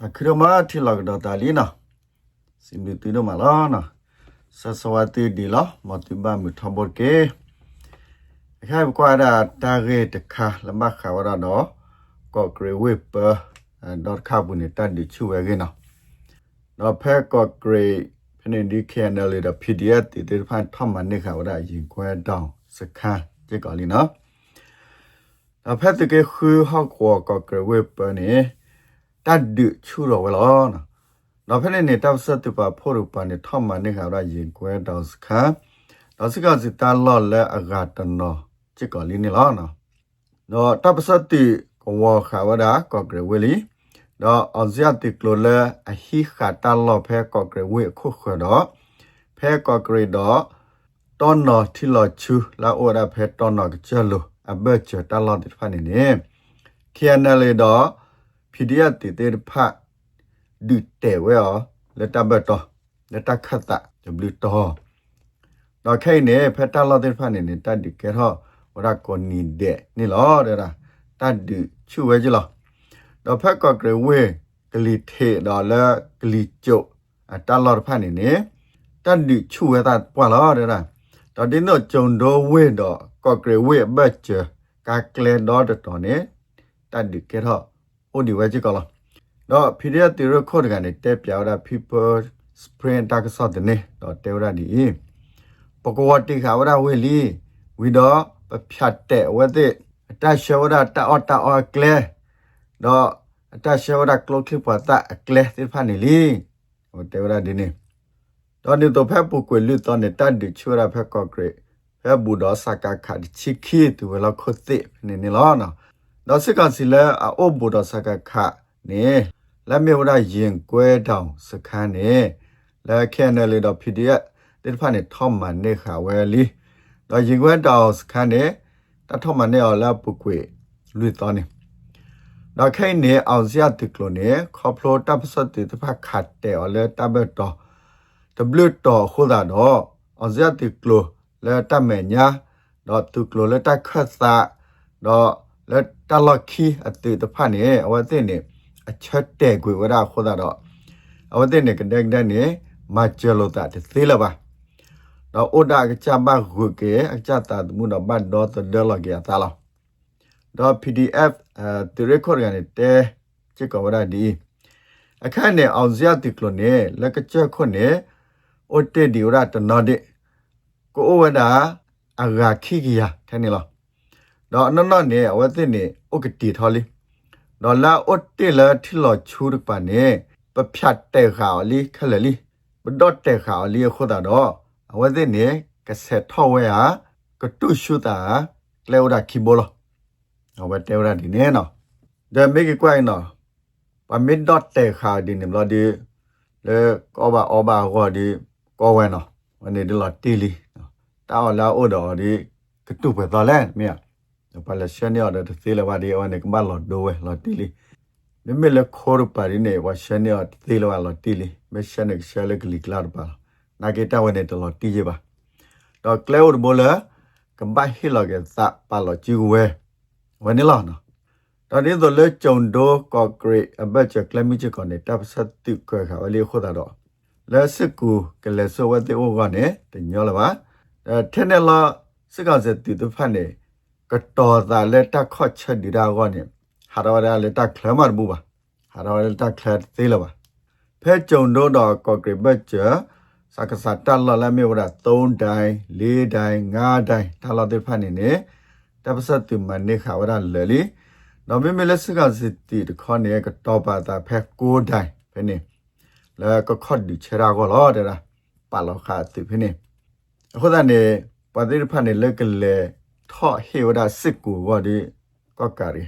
တာခရမတီလောက်တော့တာလီနော်စင်မီတီနိုမလာနော်ဆဆဝတီဒီလာမတိဘာမထဘောကေအခါကွာတာတာရေတခါလမခါဝရတော့ကော့ဂရေဝေပဒေါ်ခါဘူးနေတာဒီချူဝဲကေနော်တော့ဖဲကော့ဂရေဖနေဒီခဲနယ်လေတော့ PDF တီတေဖန်ထမနေခါဝရရင်ခွဲတောင်းစခန်းကြည့်ကောလီနော်တော့ဖက်တကေခူဟောက်ကောကော့ဂရေဝေပနေ တတ်ဒချူရောဝလောနော်တော့ဖက်နေတောက်ဆက်တူပါဖို့ရပါနေထောက်မနေခါရရင်ကွဲတောက်စခါတော့စကစတလောလဲအဂတနောချစ်ကောလီနေလောနော်တော့တပ်ပစတိကဝခါဝဒါကောဂရဝလီတော့အဇယတိကလိုလဲအဟိခါတလောဖဲကောဂရဝေခုခတော့ဖဲကောဂရတော့တောနော်ထီလောချူလာအိုရာဖဲတောနော်ကျလောအဘချတလောတိဖာနေနေခီယနယ်လေတော့ PDF တေတေဖတ်ဒီတဲဝဲောလက်တဘတ်တော့လက်တခတ်တာ W တော့တော့ခိုင်နေဖက်တလာတဲ့ဖတ်နေနေတတ်ဒီကဲတော့ဝရကိုနီတဲ့နေလောတဲ့လားတတ်ဒီချူဝဲကြလားတော့ဖက်ကကရဝဲကလီထေတော့လကလီကျုပ်အတလာဖတ်နေနေတတ်ဒီချူဝဲတာပွာလောတဲ့လားတော့ဒီတော့ဂျုံတော့ဝဲတော့ကော့ကရဝဲဘတ်ချာကကလေတော့တော်နေတတ်ဒီကဲတော့ အိုဒီဝဲကြည့်ကောလားတော့ PDF တီရခိုတ်ကနေတက်ပြောတာ people spring တက္ကသတဲ့နေတော့တေဝရဒီပကဝတိခါဝရဝေလီဝီတော့ပဖြတ်တဲ့ဝတဲ့တရှဝရတအော်တအော်ကလေတော့တရှဝရကလုတ်ခိပတာကလေတိဖာနေလီဟိုတေဝရဒီနေတော့ဒီတော့ဖက်ပုကွေလူတော့နေတတ်ဒီချူရဖက်ကော့ဂရေဖက်ဘူတော့စကာခါဒီချီခီတူဝဲလောက်ခုတ်တဲ့နေနေလောနော် တော့စစ်ကောင်စီလဲအိုဘူတော်စကခနေလက်မြေဝရရင်ကွဲတောင်စခန်းနေလက်ခဲနယ်လေတော့ PDF တိဖာနေထောက်မနေခါဝဲလီတော့ရင်ကွဲတောင်စခန်းနေတထောက်မနေအောင်လာပုကွေလွတ်တော်နေတော့ခိုင်နေအောင်စရတကလိုနေခေါပလိုတပ်စတိတဖာခတ်တယ်ော်လဲတပ်ဘတ်တော့ W တော့ခိုးတာတော့အောင်စရတကလိုလဲတပ်မယ်ညာတော့တကလိုလဲတက်ခတ်စာတော့ လက်တလခီအတေတဖာနေအဝတဲ့နေအချက်တဲ့ကွေဝရခေါ်တာတော့အဝတဲ့နေကတဲ့တဲ့နေမချလောတာတဲ့သေးလာပါတော့အိုဒါကချဘခုကေအချတာမှုတော့ဘတ်တော့တဒလကေတာလာတော့ PDF အဲတရခေါ်ရတဲ့ချစ်ကဝရဒီအခန့်နေအောင်စရတိကလနေလက်ကချက်ခွနေအိုတေဒီရတနော်တဲ့ကိုဝဒါအဂါခိကီယာထဲနေလား တော့အနနနဲ့အဝတ်တဲ့နေဥကတိထော်လေးတော့လာဥတေလာထီလောချူရပါနေပဖြတ်တဲ့ခါလီခလလီဘဒေါ်တဲ့ခါလီခုတာတော့အဝတ်တဲ့နေကဆက်ထော်ဝဲဟာကတုရှုတာကလဲဥဒခီဘောလားအဝတ်တဲ့ဥဒဒီနေနော်ဒါမေကကွိုင်းနော်ပမစ်ဒေါ်တဲ့ခါဒီနေမလားဒီလေကောဘာအောဘာဟောဒီကောဝဲနော်ဝန်နေဒီလာတီလီတာလာဥတော်ဒီကတုပဲတော်လဲမြတ် ပါလရှန်ရတဲ့သေးလဝဒီအဝနေကမလော်ဒိုဝဲလော်တီလီမမေလခေါ်ပါရနေဝရှန်ရသေးလဝလော်တီလီမရှန်နက်ရှလကလီကလာပါနာဂေတာဝနေတလော်တီကြပါတော့ကလေဝဒဘောလာကမ်ဘဟီလောကသပါလော်ချီဝဲဝနေလောနော်တော့ဒီတော့လေဂျုံဒိုကော့ဂရိအဘတ်ချက်ကလမီချကောနေတပ်စတ်တိခွဲခါဝလီခိုတာတော့လဲစစ်ကူကလေဆိုဝတဲ့ဩကနေတညောလာပါအဲထဲနေလာစစ်ကောင်စစ်တီတဖတ်နေ ကတော်သာလက်တခော့ချက်ဒီရာကောနေဟာရဝရလက်တခလမဘူပါဟာရဝရလက်တခလသေးလပါဖဲကြုံတော့တော့ကော့ကရစ်ဘတ်ချာစကစတလလမေဝရ3ဒိုင်4ဒိုင်5ဒိုင်တလတဲ့ဖတ်နေနေတပစတုမနေခါဝရလလီနော်မေမလက်စကစတီတခေါနေကတော်ပါတာဖဲ9ဒိုင်ဖဲနေလာကခတ်ဒီချရာကောလောတဲ့လားပါလောခါတိဖဲနေအခုတည်းပဒိဖတ်နေလက်ကလေ ထော့ဟေဝဒစစ်ကူဝဒီကောကာရီ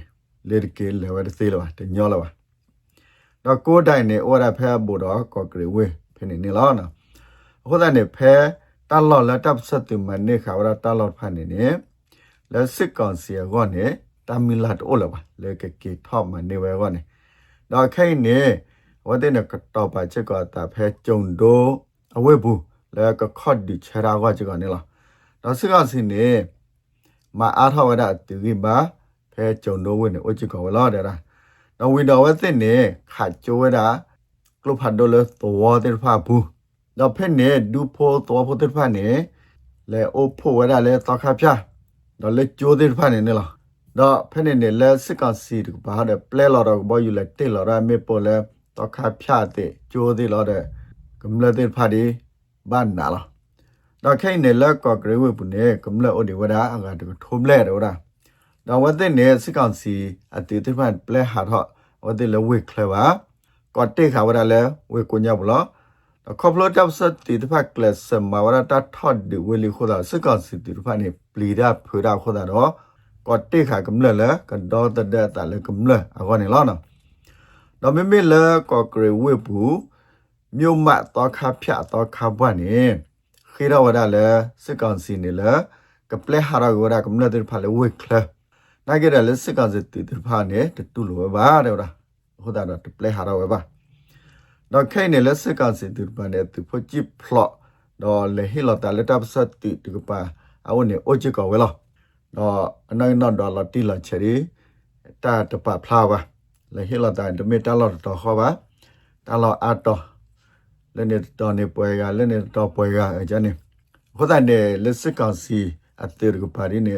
လေကေလေဝဒသေးလောတညောလောပါတော့ကိုတိုင်နေဩရဖဲဘူတော့ကောကရီဝေဖနေနေလောနော်အခုတည်းနေဖဲတလော်လက်တပ်ဆက်တူမနေခါဝရတလော်ဖာနေနေလက်စစ်ကောင်စီကောနေတမီလာတိုးလောပါလေကေကေထော့မနေဝဲကောနေတော့ခိုင်နေဝတဲ့နကတော့ပါချက်ကောတာဖဲကြုံတော့အဝဲဘူးလဲကခော့ဒီချရာကောချက်ကောနေလားတော့စစ်ကောင်စီနေ မအားထဝဒတူကိပါဖဲကြုံတော့ဝင်နေအချကောလာတဲ့လားနတော့ဝီတော်ဝဲတဲ့နေခါကျိုးဝဲတာကလုဖတ်ဒိုလတော်တဲ့ဖာဘူးတော့ဖက်နေဒူဖိုတော်ဖိုတဲ့ဖာနေလေအိုဖိုဝဲတာလေတော့ခါပြတော့လေကျိုးတဲ့ဖာနေနေလားတော့ဖက်နေနေလဲစစ်ကစီတဘာတဲ့ပလဲလော်တော့ဘောယူလေတေလော်ရမေပေါ်လေတော့ခါပြတဲ့ကျိုးတဲ့လော်တဲ့ကမ္လတဲ့ဖာဒီဘာနာလား တော့ခိုင်နေလက်ကော့ဂရေဝဲပုန်ကမ္လအိုဒီဝဒါအငါတထုံးလဲတော့ဒါတော့ဝတ်တဲ့နေစစ်ကောင်စီအတေတဲ့ဖာပလဲဟာတော့ဝတ်တဲ့လေဝဲခလပါကော့တေခါဝဒါလေဝဲကိုညဘလောခေါပလိုတပ်စတီတဖက်ကလစမဝရတာထော့ဒီဝလီခိုဒါစကစီတီတဖက်နေပလီဒါဖွေဒါခိုဒါတော့ကောတေခါကမလလကတော့တဒတလကမလအကောနေလောနော်တော့မမေလကောကရဝေပူမြို့မတော့ခါဖြတ်တော့ခါဘွားနေ ခေရဝဒါလေစကန်စီနေလကပလက်ဟာရဝဒါကမလတဲ့ဖာလေဝေခလနာကြတယ်စကန်စီတီတဖာနေတူလိုပါတဲ့ဟုတ်ဒါတော့ပလက်ဟာရဝပါတော့ခိုင်နေလက်စကစီတူပန်တဲ့သူဖို့ကြည့်ဖလော့တော့လေဟီလော်တာလက်တပ်စတီတူပါအဝနေအိုချီကောဝဲလောတော့အနိုင်တော့တော့လတီလာချေရီတာတပဖလာပါလေဟီလော်တာဒမေတာလော်တော့ခေါ်ပါတာလော်အတော့ လည်းနေတော့နေပွဲကလည်းနေတော့ပွဲကအကြနေခေါ်တဲ့နေလက်စကစီအတေရကပါရီနေ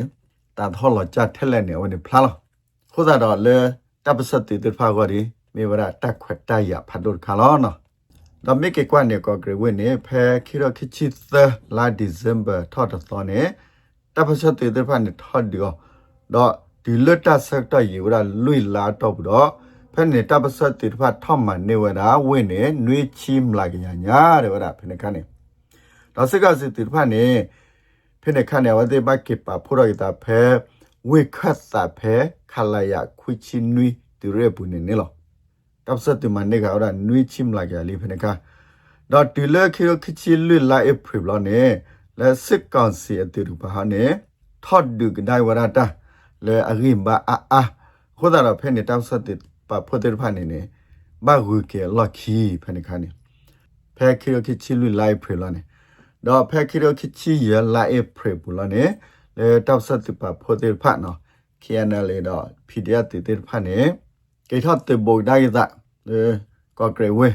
တာထော်လော်ချထဲလဲနေဝနေဖလာလောခေါ်တာတော့လေတပ်စတီတူဖာကောဒီမေဝရတက်ခွတ်တရဖတ်ဒုခါလောနော်ဒါမိကေကွနဲ့ကောဂရဝင်းနေဖဲခိရခိချစ်သလာဒီဇင်ဘာထော်တော်နေတပ်ပစတေတဲ့ဖာနေထော်ဒီတော့ဒီလတ်တဆက်တရေဝရလွိလာတော့ဘူးတော့ ဖဲနေတပ်ပစတေတဲ့ဖာထောက်မှနေဝရာဝင်းနေနွေးချီမလာကြညာတဲ့ဝရဖဲနေခနဲ့တော့စကစစ်တေတဲ့ဖာနေဖဲနေခနဲ့ဝတဲ့ဘကိပါဖိုရတာဖဲဝိခတ်တာဖဲခလာယခွချီနွီတူရဲဘူးနေနေလောတပ်စတ်တမန်နေကအော်နွေးချိမလာကြလိဖနေကတော့တူလခိရခချီလွလာအပရဘလနေလက်စစ်ကောင်စီအတူတူပါဟာနေထော့ဒုကဒိုင်ဝရတာလေအဂိမဘာအာအာခိုဒါရဖဲနေတပ်စတ်တ ပါဖိုတေဖာနေနေဘာဂူကေလက်ခီဖနေခါနေဖဲခိရခချီလွလာအပရလနေတော့ဖဲခိရခချီရလာအပရဘလနေလေတပ်စတ်တပါဖိုတေဖာနော် KNL တော့ PDF တေတေဖာနေကေထတ်တေဘိုဒါရတာလေကောဂရေဝေ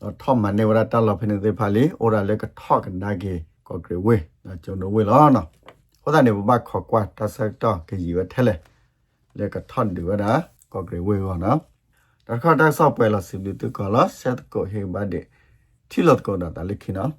တော့ထမနေဝရတလဖနေသေးဖာလီအိုရာလေကထောက်နာကေကောဂရေဝေတော့ကျွန်တော်ဝေလောနော်ဟောတာနေဘဘခေါ်ကွာတဆက်တော့ကေကြီးဝထဲလေလေကထတ်ဒီဝဒါကောဂရေဝေရောနော် တခါတဆောက်ပွဲလာစီဘီတူကောလာဆက်ကိုဟေဘတ်ဒီထီလတ်ကောဒါတလိခိနော်